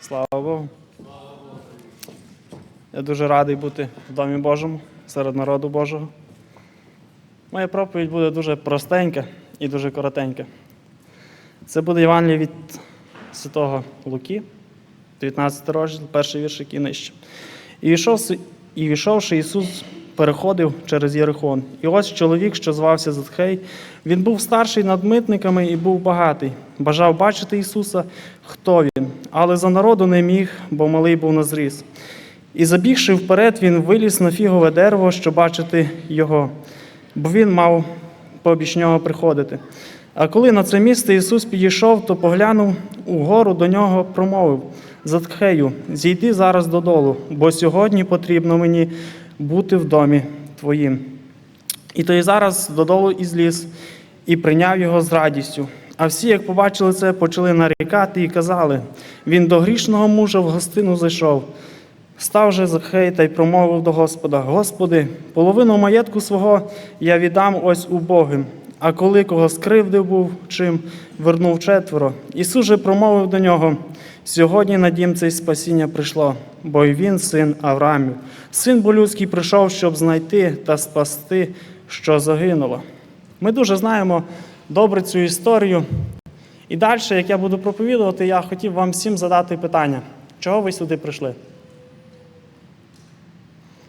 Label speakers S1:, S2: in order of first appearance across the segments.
S1: Слава Богу. Я дуже радий бути в Домі Божому, серед народу Божого. Моя проповідь буде дуже простенька і дуже коротенька. Це буде Євангеліє від Святого Луки, 19 розділ, перший вірш, який нижче. І війшов, і війшовши, Ісус переходив через Єрихон. І ось чоловік, що звався Затхей, він був старший над митниками і був багатий. Бажав бачити Ісуса, хто він, але за народу не міг, бо малий був на зріс. І забігши вперед, він виліз на фігове дерево, щоб бачити його, бо він мав побіч нього приходити. А коли на це місце Ісус підійшов, то поглянув угору до нього, промовив Затхею, зійди зараз додолу, бо сьогодні потрібно мені бути в домі твоїм. І той зараз додолу і зліз, і прийняв його з радістю. А всі, як побачили це, почали нарікати і казали: він до грішного мужа в гостину зайшов. Став же Захей та й промовив до Господа: Господи, половину маєтку свого я віддам ось убогим. А коли кого скривдив був, чим вернув четверо. Ісус же промовив до нього: сьогодні на дім цей спасіння прийшло, бо й він син Авраамів. Син бо людський прийшов, щоб знайти та спасти, що загинуло. Ми дуже знаємо добре цю історію. І далі, як я буду проповідувати, я хотів вам всім задати питання: чого ви сюди прийшли?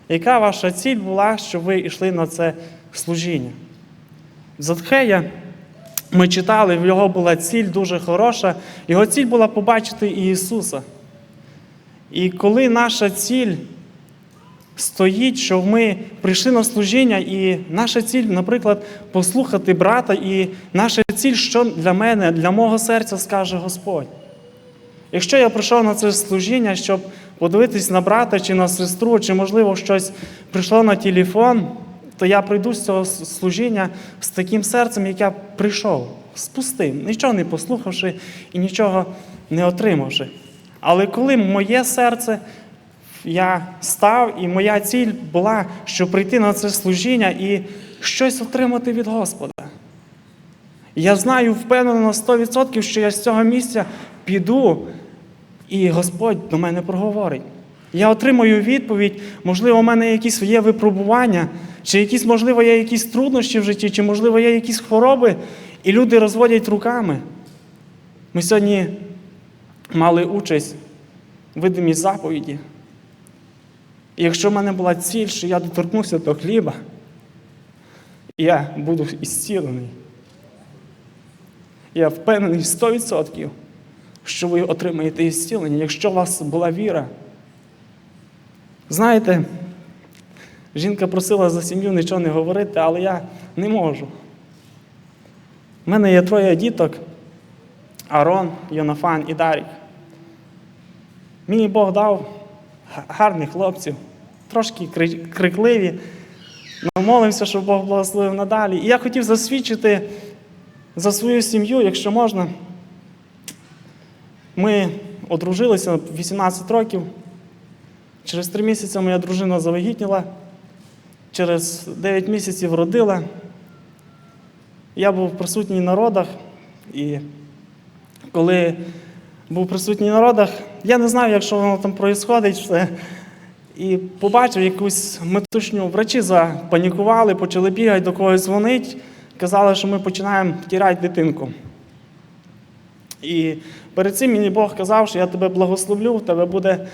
S1: Яка ваша ціль була, щоб ви йшли на це служіння? Затхея ми читали, в його була ціль дуже хороша. Його ціль була побачити Ісуса. І коли наша ціль стоїть, що ми прийшли на служіння, і наша ціль, наприклад, послухати брата, і наша ціль, що для мене, для мого серця скаже Господь. Якщо я прийшов на це служіння, щоб подивитись на брата чи на сестру, чи, можливо, щось прийшло на телефон, то я прийду з цього служіння з таким серцем, як я прийшов, з пустим, нічого не послухавши і нічого не отримавши. Але коли моє серце, я став, і моя ціль була, щоб прийти на це служіння і щось отримати від Господа. Я знаю впевнено на 100%, що я з цього місця піду, і Господь до мене проговорить. Я отримую відповідь, можливо, у мене якісь є випробування, чи якісь, можливо, є якісь труднощі в житті, чи, можливо, є якісь хвороби, і люди розводять руками. Ми сьогодні мали участь в видимій заповіді. І якщо в мене була ціль, що я доторкнуся до хліба, я буду ісцілений. Я впевнений 100%, що ви отримаєте ісцілення, якщо у вас була віра. Знаєте, жінка просила за сім'ю нічого не говорити, але я не можу. У мене є троє діток: Арон, Йонафан і Дарік. Мені Бог дав гарних хлопців, трошки крикливі. Ми молимося, щоб Бог благословив надалі. І я хотів засвідчити за свою сім'ю, якщо можна. Ми одружилися 18 років. Через три місяці моя дружина завагітніла, через 9 місяців родила. Я був присутній на родах, і коли був присутній на родах, я не знаю, як що воно там відбувається. І побачив якусь метушню. Врачі запанікували, почали бігати, до когось дзвонити. Казали, що ми починаємо тіряти дитинку. І перед цим мені Бог казав, що я тебе благословлю, в тебе буде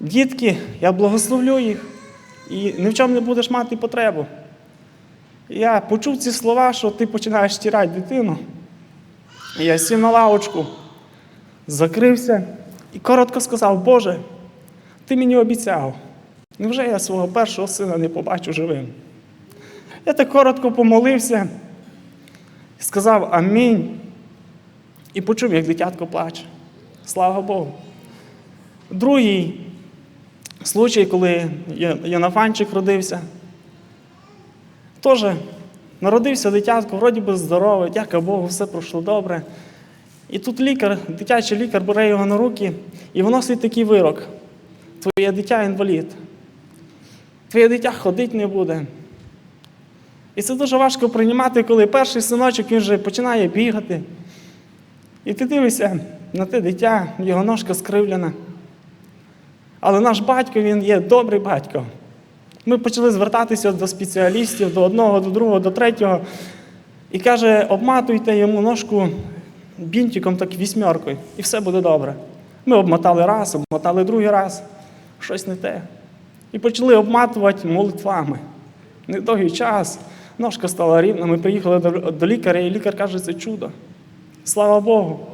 S1: дітки, я благословлю їх і ні в чому не будеш мати потребу. Я почув ці слова, що ти починаєш тірати дитину. Я сів на лавочку, закрився і коротко сказав, Боже, ти мені обіцяв, невже я свого першого сина не побачу живим? Я так коротко помолився сказав Амінь. І почув, як дитятко плаче. Слава Богу. Другий случай, коли Янафанчик родився, теж народився дитятко, вроді би здоровий, дяка Богу, все пройшло добре. І тут лікар, дитячий лікар бере його на руки і виносить такий вирок. Твоє дитя інвалід. Твоє дитя ходити не буде. І це дуже важко приймати, коли перший синочок він вже починає бігати. І ти дивишся, на те дитя, його ножка скривлена. Але наш батько він є добрий батько. Ми почали звертатися до спеціалістів, до одного, до другого, до третього. І каже, обматуйте йому ножку бінтиком, так вісьмеркою, і все буде добре. Ми обмотали раз, обмотали другий раз, щось не те. І почали обматувати молитвами. Недовгий час, ножка стала рівна, ми приїхали до, лікаря, і лікар каже, це чудо. Слава Богу.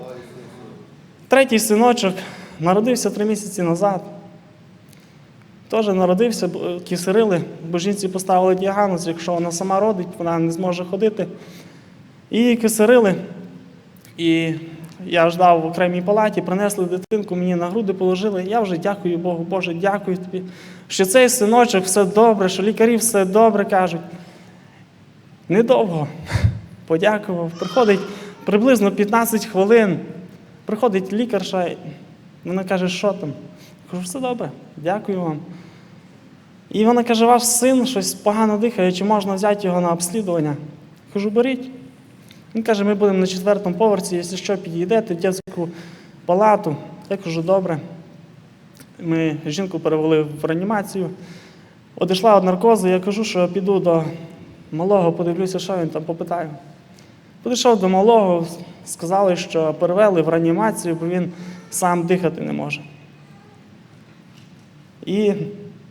S1: Третій синочок народився три місяці назад. Теж народився, кісерили, бо поставили діагноз, якщо вона сама родить, вона не зможе ходити. І кисерили. І я ждав в окремій палаті, принесли дитинку, мені на груди положили. Я вже дякую Богу, Боже, дякую тобі, що цей синочок все добре, що лікарі все добре кажуть. Недовго подякував. Приходить приблизно 15 хвилин. Приходить лікарша, вона каже, що там? Кажу, все добре, дякую вам. І вона каже, ваш син щось погано дихає, чи можна взяти його на обслідування? Кажу, беріть. Він каже, ми будемо на четвертому поверсі, якщо що, підійдете в дитячу палату. Я кажу, добре. Ми жінку перевели в реанімацію. Одійшла від наркозу, я кажу, що піду до малого, подивлюся, що він там попитаю. Підійшов до малого, сказали, що перевели в реанімацію, бо він сам дихати не може. І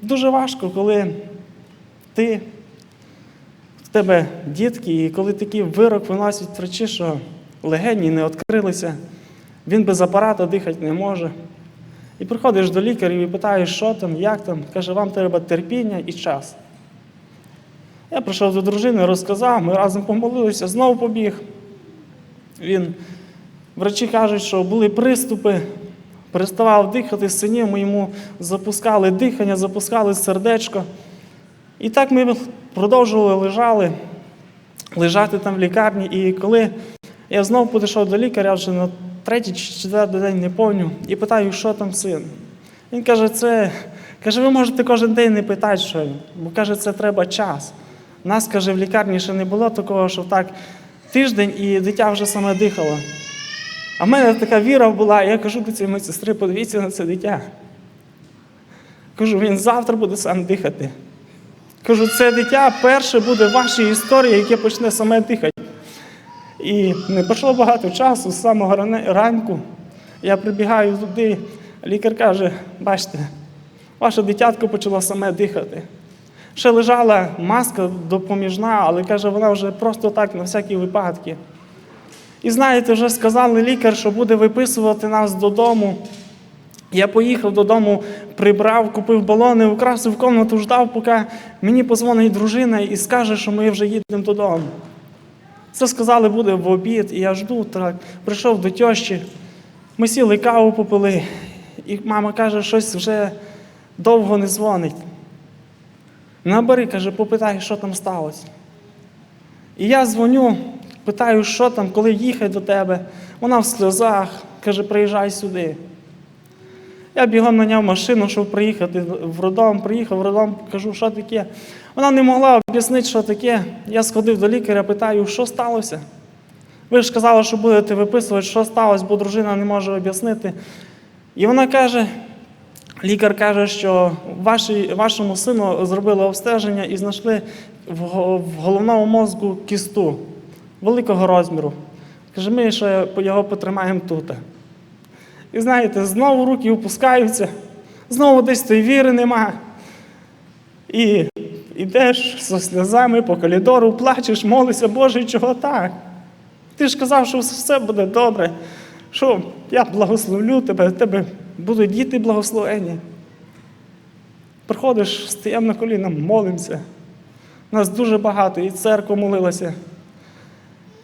S1: дуже важко, коли ти, тебе дітки, і коли такий вирок виносять врачі, що легені не відкрилися, він без апарата дихати не може. І приходиш до лікарів і питаєш, що там, як там. Каже, вам треба терпіння і час. Я прийшов до дружини, розказав, ми разом помолилися, знову побіг. Він, врачі кажуть, що були приступи, переставав дихати, синів, ми йому запускали дихання, запускали сердечко. І так ми продовжували лежали, лежати там в лікарні. І коли я знову підійшов до лікаря, вже на третій чи четвертий день не помню, і питаю, що там син. Він каже, це каже, ви можете кожен день не питати, що він, бо каже, це треба час. Нас, каже, в лікарні ще не було такого, що так тиждень і дитя вже саме дихало. А в мене така віра була, я кажу до цієї медсестри, подивіться на це дитя. Кажу, він завтра буде сам дихати. Кажу, це дитя перше буде в вашій історії, яке почне саме дихати. І не пройшло багато часу, з самого ранку я прибігаю туди, лікар каже, бачите, ваше дитятко почало саме дихати. Ще лежала маска допоміжна, але каже, вона вже просто так, на всякі випадки. І знаєте, вже сказали лікар, що буде виписувати нас додому. Я поїхав додому, прибрав, купив балони, украсив комнату, ждав, поки мені позвонить дружина і скаже, що ми вже їдемо додому. Це сказали, буде в обід, і я жду. Так. Прийшов до тьощі, ми сіли каву попили, і мама каже, щось вже довго не дзвонить. Набери, каже, попитай, що там сталося. І я дзвоню, питаю, що там, коли їхати до тебе. Вона в сльозах, каже, приїжджай сюди. Я бігом наняв машину, щоб приїхати в роддом, приїхав в роддом, кажу, що таке. Вона не могла об'яснити, що таке. Я сходив до лікаря, питаю, що сталося. Ви ж казали, що будете виписувати, що сталося, бо дружина не може об'яснити. І вона каже, лікар каже, що ваші, вашому сину зробили обстеження і знайшли в, в головному мозку кісту великого розміру. Каже, ми ще його потримаємо тут. І знаєте, знову руки опускаються, знову десь тої віри нема. І йдеш зі сльозами по коридору, плачеш, молишся, Боже, чого так? Ти ж казав, що все буде добре, що я благословлю тебе, тебе будуть діти благословені. Приходиш, стаємо на коліна, молимося. Нас дуже багато, і церква молилася.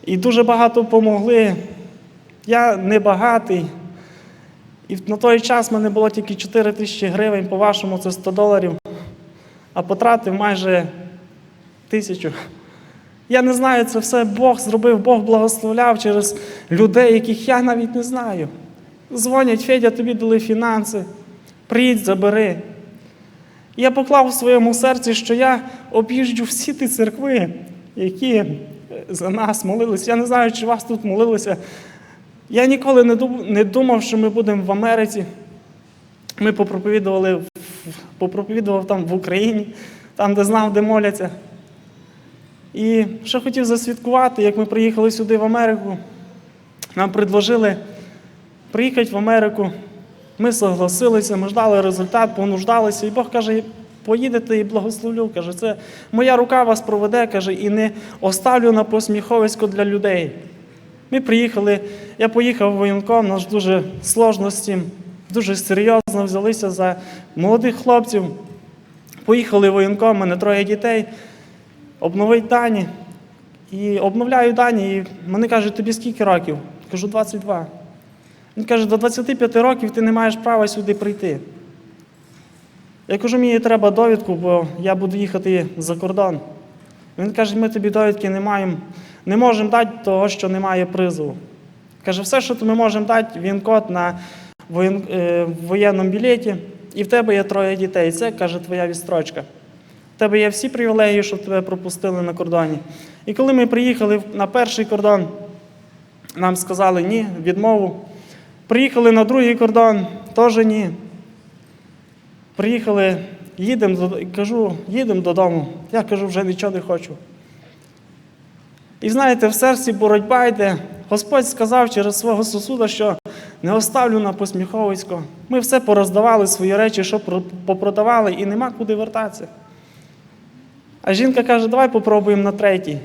S1: І дуже багато помогли. Я не багатий. І на той час в мене було тільки 4 тисячі гривень, по-вашому це 100 доларів, а потратив майже тисячу. Я не знаю, це все Бог зробив, Бог благословляв через людей, яких я навіть не знаю. Дзвонять, Федя, тобі дали фінанси, приїдь, забери. Я поклав у своєму серці, що я об'їжджу всі ті церкви, які за нас молилися. Я не знаю, чи вас тут молилися. Я ніколи не думав, що ми будемо в Америці. Ми попроповідували, попроповідував там в Україні, там, де знав, де моляться. І ще хотів засвідкувати, як ми приїхали сюди в Америку. Нам предложили приїхати в Америку. Ми согласилися, ми ждали результат, понуждалися. І Бог каже, поїдете і благословлю. Каже, це моя рука вас проведе, каже, і не оставлю на посміховисько для людей. Ми приїхали, я поїхав в воєнком, нас дуже сложно з цим, дуже серйозно взялися за молодих хлопців. Поїхали в воєнком, мене троє дітей, обновить дані. І обновляю дані, і вони кажуть, тобі скільки років? Кажу, 22. Він каже, до 25 років ти не маєш права сюди прийти. Я кажу, мені треба довідку, бо я буду їхати за кордон. Він каже, ми тобі довідки не маємо, не можемо дати того, що немає призову. Каже, все, що ми можемо дати, він код на е, воєнному білеті, і в тебе є троє дітей. Це каже твоя відстрочка. В тебе є всі привілегії, щоб тебе пропустили на кордоні. І коли ми приїхали на перший кордон, нам сказали ні, відмову. Приїхали на другий кордон, теж ні. Приїхали, їдемо, кажу, їдемо додому. Я кажу, вже нічого не хочу. І знаєте, в серці боротьба йде. Господь сказав через свого сусуда, що не оставлю на посміховисько. Ми все пороздавали свої речі, що попродавали, і нема куди вертатися. А жінка каже, давай попробуємо на третій.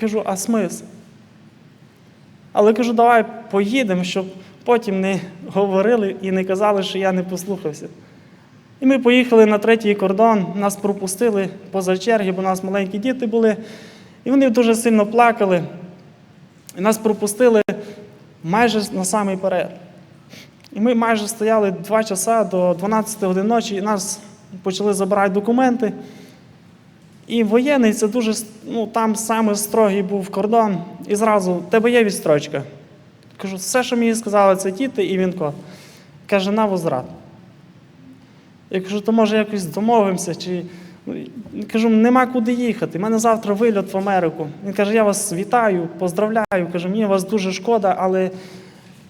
S1: Кажу, а смисл? Але кажу, давай поїдемо, щоб потім не говорили і не казали, що я не послухався. І ми поїхали на третій кордон, нас пропустили поза черги, бо у нас маленькі діти були. І вони дуже сильно плакали. І нас пропустили майже на самий перед. І ми майже стояли два часа до 12 годин ночі, і нас почали забирати документи. І воєнний це дуже, ну там саме строгий був кордон. І зразу, тебе є відстрочка. Кажу, все, що мені сказали, це діти і він код. Каже, на возврат. Я кажу, то може якось домовимося, чи кажу, нема куди їхати. У мене завтра вильот в Америку. Він каже, я вас вітаю, поздравляю. Каже, мені вас дуже шкода, але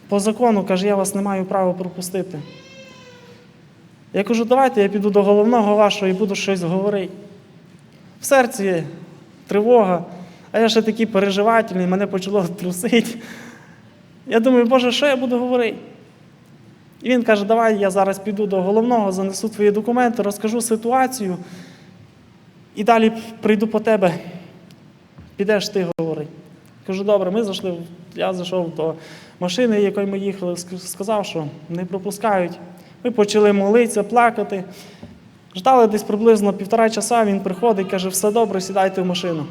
S1: по закону каже, я вас не маю права пропустити. Я кажу, давайте я піду до головного вашого і буду щось говорити. В серці тривога, а я ще такий переживательний, мене почало трусити. Я думаю, Боже, що я буду говорити? І він каже, давай я зараз піду до головного, занесу твої документи, розкажу ситуацію. І далі прийду по тебе. Підеш ти говори. Кажу, добре, ми зайшли. Я зайшов до машини, якою ми їхали, сказав, що не пропускають. Ми почали молитися, плакати. Ждали десь приблизно півтора часа, він приходить каже, все добре, сідайте в машину.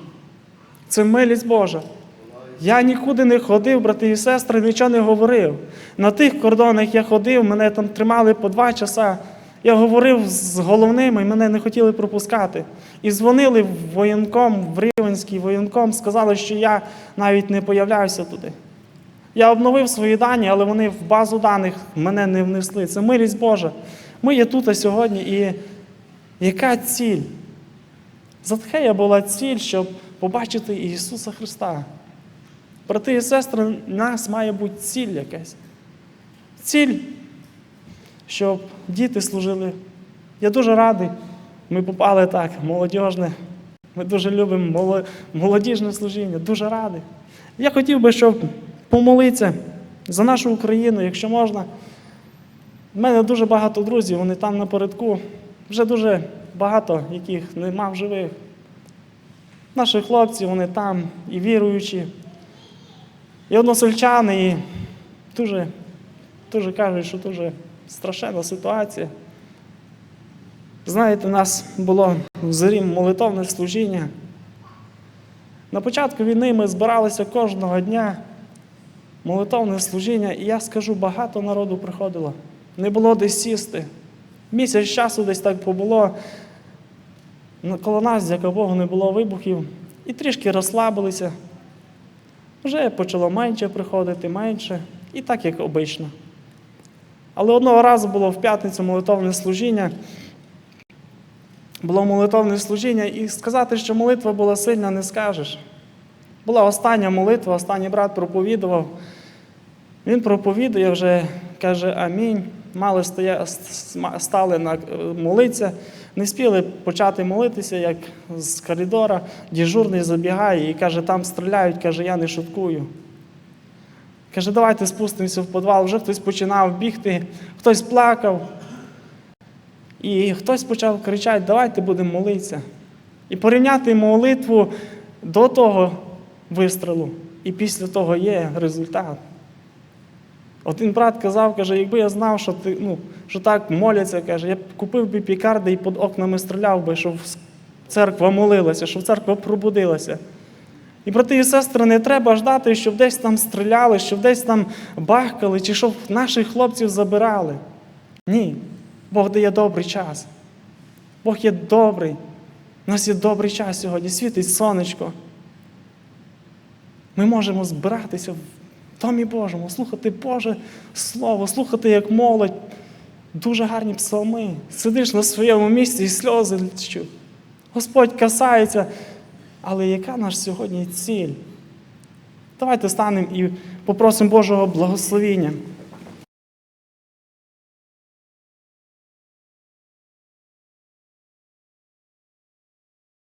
S1: Це милість Божа. Я нікуди не ходив, брати і сестри, нічого не говорив. На тих кордонах я ходив, мене там тримали по два часа. Я говорив з головними, мене не хотіли пропускати. І дзвонили в воєнком, в Рівенський воєнком, сказали, що я навіть не появляюся туди. Я обновив свої дані, але вони в базу даних мене не внесли. Це милість Божа. Ми є тут сьогодні, і яка ціль? Затхея була ціль, щоб побачити Ісуса Христа. Брати і сестри, нас має бути ціль якась. Ціль, щоб діти служили. Я дуже радий. Ми попали так, молодіжне. Ми дуже любимо молодіжне служіння, дуже радий. Я хотів би, щоб помолитися за нашу Україну, якщо можна. У мене дуже багато друзів, вони там напередку. Вже дуже багато, яких нема в живих. Наші хлопці, вони там і віруючі, і односельчани, і дуже, дуже кажуть, що дуже страшенна ситуація. Знаєте, у нас було в зорі молитовне служіння. На початку війни ми збиралися кожного дня молитовне служіння, і я скажу, багато народу приходило. Не було де сісти. Місяць часу десь так побуло. Ну, Коло нас, дяка Богу, не було вибухів. І трішки розслабилися. Вже почало менше приходити, менше, і так, як обично. Але одного разу було в п'ятницю молитовне служіння. Було молитовне служіння, і сказати, що молитва була сильна, не скажеш. Була остання молитва, останній брат проповідував. Він проповідує вже, каже Амінь. Мали стоя, стали на молитися, не спіли почати молитися, як з коридора дежурний забігає і каже, там стріляють, каже, я не шуткую. Каже, давайте спустимося в підвал. Вже хтось починав бігти, хтось плакав. І хтось почав кричати, давайте будемо молитися. І порівняти молитву до того вистрілу, і після того є результат. Один брат казав, каже, якби я знав, що, ти, ну, що так моляться, каже, я б купив би пікарди і під окнами стріляв би, щоб церква молилася, щоб церква пробудилася. І брати і сестри, не треба ждати, щоб десь там стріляли, щоб десь там бахкали, чи щоб наших хлопців забирали. Ні. Бог дає добрий час. Бог є добрий. У нас є добрий час сьогодні, світить сонечко. Ми можемо збиратися в Домі Божому, слухати Боже Слово, слухати, як молодь. Дуже гарні псалми. Сидиш на своєму місці і сльози. Господь касається. Але яка наша сьогодні ціль? Давайте станемо і попросимо Божого благословіння.